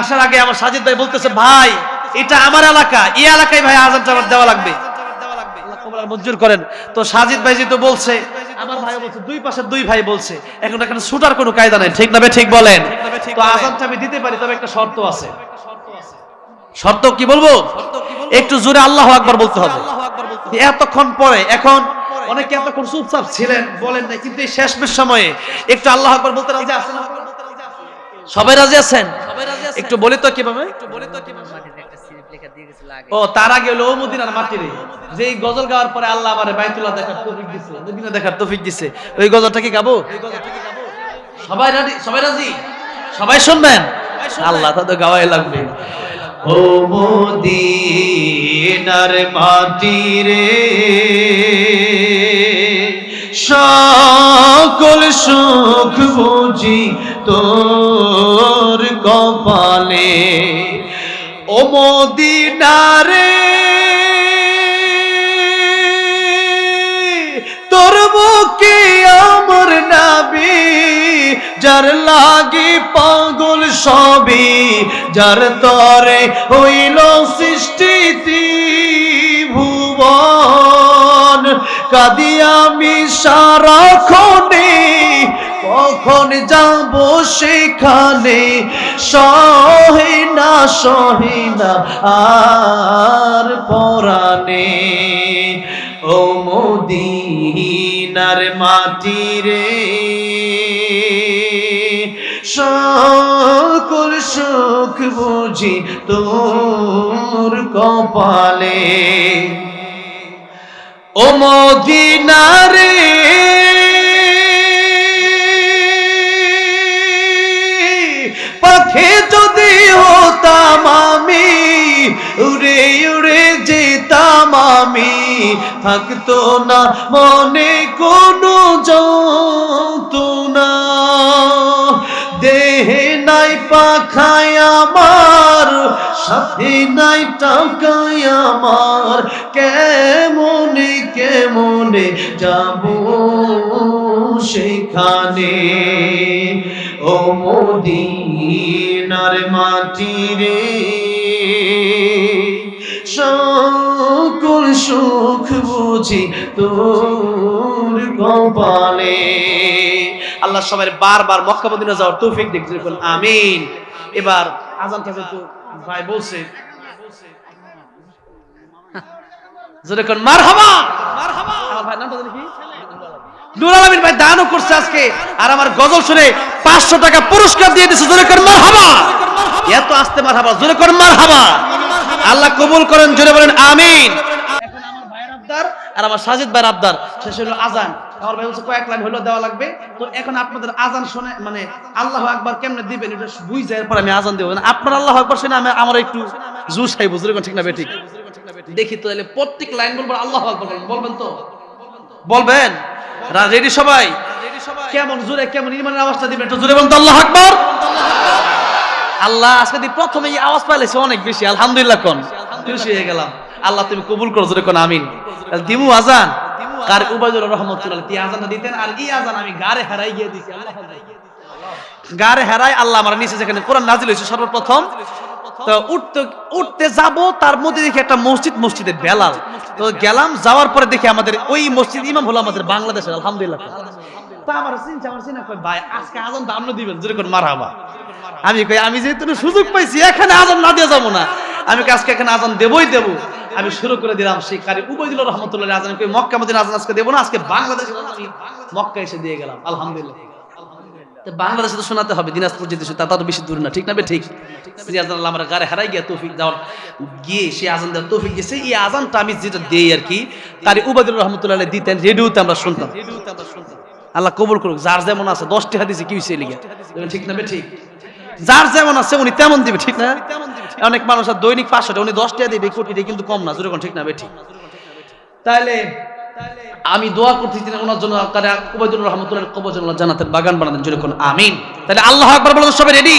আসার আগে আমার সাজিদ ভাই বলতেছে, ভাই, এটা আমার এলাকা। এই এলাকায় ভাই আজানটা আমার দেওয়া লাগবে। মঞ্জুর করেন। তো সাজিদ ভাই যেহেতু বলছে, আমার ভাই বলছে, দুই পাশের দুই ভাই বলছে, এখন এখানে ছুটার কোনো কায়দা নেই। ঠিক না ঠিক বলেন। তো আজানটা আমি দিতে পারি, তবে একটা শর্ত আছে। শর্ত কি বলব? একটু জোরে আল্লাহ আকবার বলতে হবে। এতক্ষণ পরে, এখন অনেকে এতক্ষণ চুপচাপ ছিলেন, বলেন না কিন্তু এই শেষ সময়ে একটু আল্লাহ আকবার বলতে রাজি আছেন? সবাই রাজি আছেন? একটু বলি তো কীভাবে? মাটিতে একটা স্লিপ লেখা দিয়ে গেছিল আগে। ও তার আগে হলো মদিনার মাটিরে। যে গজল গাওয়ার পরে আল্লাহ আমারে বাইতুল্লাহ দেখার তৌফিক দিছে মদিনা দেখার তৌফিক দিছে। ওই গজলটা কি গাবো? সবাই রাজি? সবাই রাজি? সবাই শুনবেন? আল্লাহ তা তো গাওয়াই লাগবে। ও মদিনার মাটিরে সকল সুখ বুঝি তোর কপালে, ও মদিনারে তোর বুকে আমার নাবি, যার লাগে পাগল সবই, যার তরে হইল সৃষ্টি ভুবন কাদি আমি সারাক্ষণে কখন যাব সেখানে? সহে না সহে না, আর পরাণে? ও মদিনার মাটি রে সকল সুখ বুঝি তোর কপালে। ও মদিনারে উড়ে উড়ে যেতাম আমি। থাকতো না মনে কোনো যন্ত্রণা। দেহে নাই পাখায় আমার, সাথে নাই টাকায় আমার। কেমনে কেমনে যাব সেখানে? ও মদিনার মাটি রে সকল সুখ বুঝি তোর কপালে। আল্লাহ সবাই বারবার মক্কা মদিনা যাওয়ার তৌফিক দেখতে আমিন। এবার আজানটা যেহেতু ভাই বলছে মারহাবা! আমার ভাই, নামটা আলমিন ভাই দানও করছে আজকে, আর আমার গজল শুনে পাঁচশো টাকা পুরস্কার দিয়ে দিচ্ছে জোরে কর মারহাবা! এত আসতে মারহাবা, জোরে কর মারহাবা! আল্লাহ কবুল করেন জোরে বলেন আমিন। এখন আমার ভাইয়ের আবদার আর আমার সাজিদ ভাইয়ের আবদার শেষ হলো আজান। আমার ভাই বলছে কয়েক লাইন হলো দেওয়া লাগবে। তো এখন আপনাদের আজান শুনে মানে আল্লাহ আকবার কেমনে দিবেন এটা বুঝ যায় পর আমি আজান দেবো। আপনার আল্লাহ আকবার শুনে আমি আমার একটু জুস খাই বুঝলে ঠিক না বেঠিক দেখি তো তাহলে প্রত্যেক লাইন বলব আল্লাহ আকবার বলবেন। তো? বলবেন? রেডি সবাই? কেমন জোরে কেমন ইমানের আওয়াজটা দিবেন একটু জোরে বলুন আল্লাহ আকবার। আল্লাহ আজকে প্রথমে এই আওয়াজ পাইলেছে অনেক বেশি, আলহামদুলিল্লাহ কোন। খুশি হয়ে গেলাম। আল্লাহ তুমি কবুল করো, জোরে কোন, আমিন। দিমু আজান। কার উবাইদুর রহমতুল্লাহ তি আজানটা দিতেন, আর এই আজান আমি গারে হারাই গিয়ে দিছি। গারে হারাই আল্লাহ আমার নিচে যেখানে কোরআন নাজিল হয়েছে সর্বপ্রথম। তো উঠতে উঠতে যাব, তার মধ্যে দেখি একটা মসজিদ, মসজিদে বেলাল। তো গেলাম, যাওয়ার পরে দেখি আমাদের ওই মসজিদ ইমাম হলো আমাদের বাংলাদেশের, আলহামদুলিল্লাহ তা আমার চিন্তা আমার চিন্তা ভাই, আজকে আজান তো আপনি দিবেন যেরকম মারহাবা। আমি কই, আমি যেহেতু সুযোগ পাইছি, এখানে আজান না দিয়ে যাব না। আমি আজকে এখানে আজান দেবই দেবো। আমি শুরু করে দিলাম সেই কারি উবৈদুল রহমতুল্লাহ আজান কই, মক্কা মদিনা আজান আজকে দেবো না, আজকে বাংলাদেশে মক্কা এসে দিয়ে গেলাম, আলহামদুলিল্লাহ। বাংলাদেশে তো শোনাতে হবে, দিনাজপুর যেতে তা তো বেশি দূর না, ঠিক না ঠিক। যে আজান আমার গাড়ি হারাই গিয়া তৌফিক দেওয়ার গিয়ে সে আজান দেওয়ার তৌফিক গেছে এই আজানটা আমি যেটা দেই আর কি তার উবাদুর রহমতুল্লাহ দিতেন, রেডিওতে আমরা শুনতাম। রেডিওতে আমরা শুনতাম আল্লাহ কবুল করুক, যার যেমন আছে, দশটি হাদিসে কি হয়েছে লিগা ঠিক না ঠিক। যার যেমন আছে উনি তেমন দিবে ঠিক না? অনেক মানুষ আর দৈনিক পাঁচশোটা উনি দশটা দিবে কোটি এটা কিন্তু কম না যেরকম ঠিক না বে ঠিক? তাহলে আমি দোয়া করতেছি ওনার জন্য কারা কুবাইদুর রহমতুল্লাহ জন্য জান্নাতের বাগান বানাতেন যেরকম আমিন। তাহলে আল্লাহ আকবার বলেন সবাই রেডি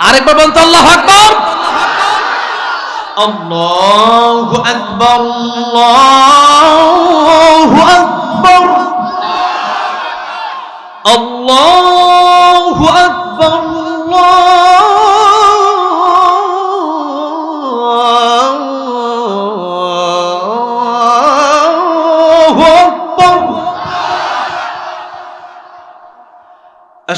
আরেকবার বলেন তো আল্লাহ আকবার। আল্লাহু আকবার আল্লাহু আকবার। আল্লাহু আকবার।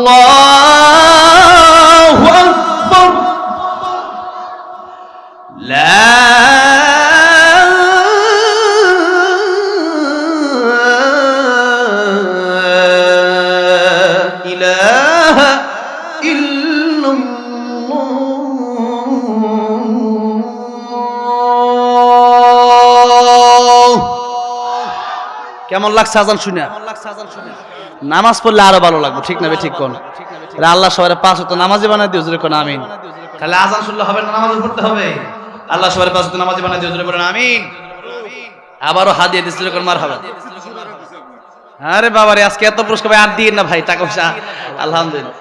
الله أكبر لا إله إلا الله কেমন লাগছে আজান শুনে নামাজ পড়লে আরও ভালো লাগবে, ঠিক না ঠিক কোন? আল্লাহ সবার পাঁচ হতো নামাজি বানাই জোরে কোন আমিন। তাহলে আজান শুনলে হবে না, নামাজ পড়তে হবে? আল্লাহ সবার পাঁচ তো নামাজি বানাই দিও জোরে কোন আমিন। আবারও হাত দিয়ে দিচ্ছে মার হবে আরে বাবা রে আজকে এত পুরস্কার আর দিয়ে না ভাই, টাকা পয়সা। আলহামদুলিল্লাহ।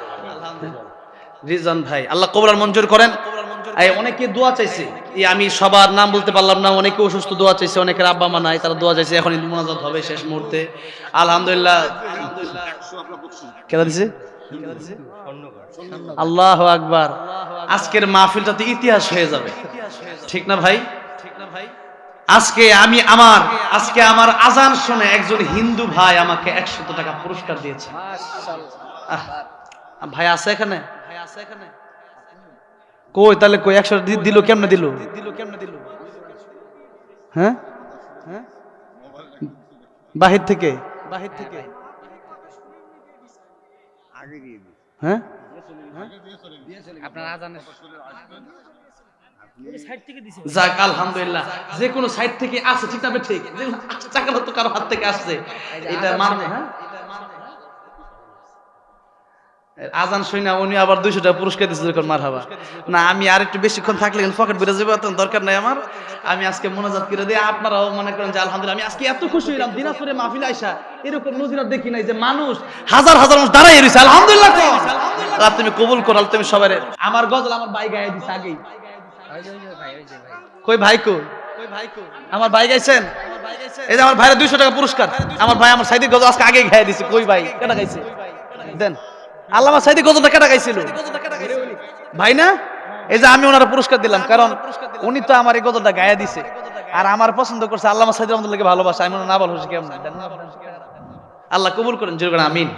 রিজন ভাই, আল্লাহ কবুল মঞ্জুর করেন। অনেকে দোয়া চাইছে। আমি সবার নাম বলতে পারলাম না, অনেকে অসুস্থ দোয়া চাইছে, অনেকের আব্বা মা নাই, তারা দোয়া চাইছে এখন মোনাজাত হবে শেষ মুহূর্তে। আলহামদুলিল্লাহ। কেদা দিছে? আল্লাহ আকবার। আজকের মাহফিলটা তো ইতিহাস হয়ে যাবে। ঠিক না ভাই? ঠিক না ভাই? আজকে আমি আমার আজকে আমার আজান শুনে একজন হিন্দু ভাই আমাকে একশত টাকা পুরস্কার দিয়েছে। ভাই আছে এখানে? ভাই আছে এখানে? কই তাহলে কই একশো দিল কেমনে দিল? দিল কেমনে দিল? হ্যাঁ? হ্যাঁ? বাহির থেকে? বাহির থেকে। হ্যাঁ? যাক আলহামদুলিল্লাহ। যে কোনো সাইড থেকে আসে ঠিক না ঠিক আছে কোনো তো কারও হাত থেকে আসছে। এটা মানবে হ্যাঁ? আজান শুই না, উনি আবার দুইশো টাকা পুরস্কার যখন মার হাবা না, আমি আর একটু বেশিক্ষণ থাকলে পকেট বেড়ে যাবে তখন দরকার নাই আমার। আমি আজকে মোনাজাত করে দিই, আপনারাও মনে করেন যে আলহামদুলিল্লাহ, আমি আজকে এত খুশি হইলাম, দিনাজপুরে মাহফিল আইসা, এরকম নজিরা দেখি নাই যে মানুষ, হাজার হাজার মানুষ দাঁড়াই রয়েছে আলহামদুলিল্লাহ? আল্লাহ তুমি কবুল করো আল্লাহ তুমি সবাই আমার গজল আমার ভাই গায়ে দিছে আগেই। কই ভাই কো? আমার ভাই গাইছেন? এই যে আমার ভাইয়ের দুইশো টাকা পুরস্কার। আমার ভাই আমার সাইদি গজল আজকে আগে গায়ে দিছে, কই ভাই? কেটা গাইছে? দেন। আল্লাহ আমার সাইদি কত টাকা টাকাইছিল ভাই না? এই যে আমি ওনার পুরস্কার দিলাম কারণ উনি তো আমার এই গজলটা গায়ে দিছে। আর আমার পছন্দ করছে আল্লাহ সাইদি রহমতুল্লাহকে ভালোবাসা। আমি না ভালোবাসি কেমন? আল্লাহ কবুল করেন জোর আমিন।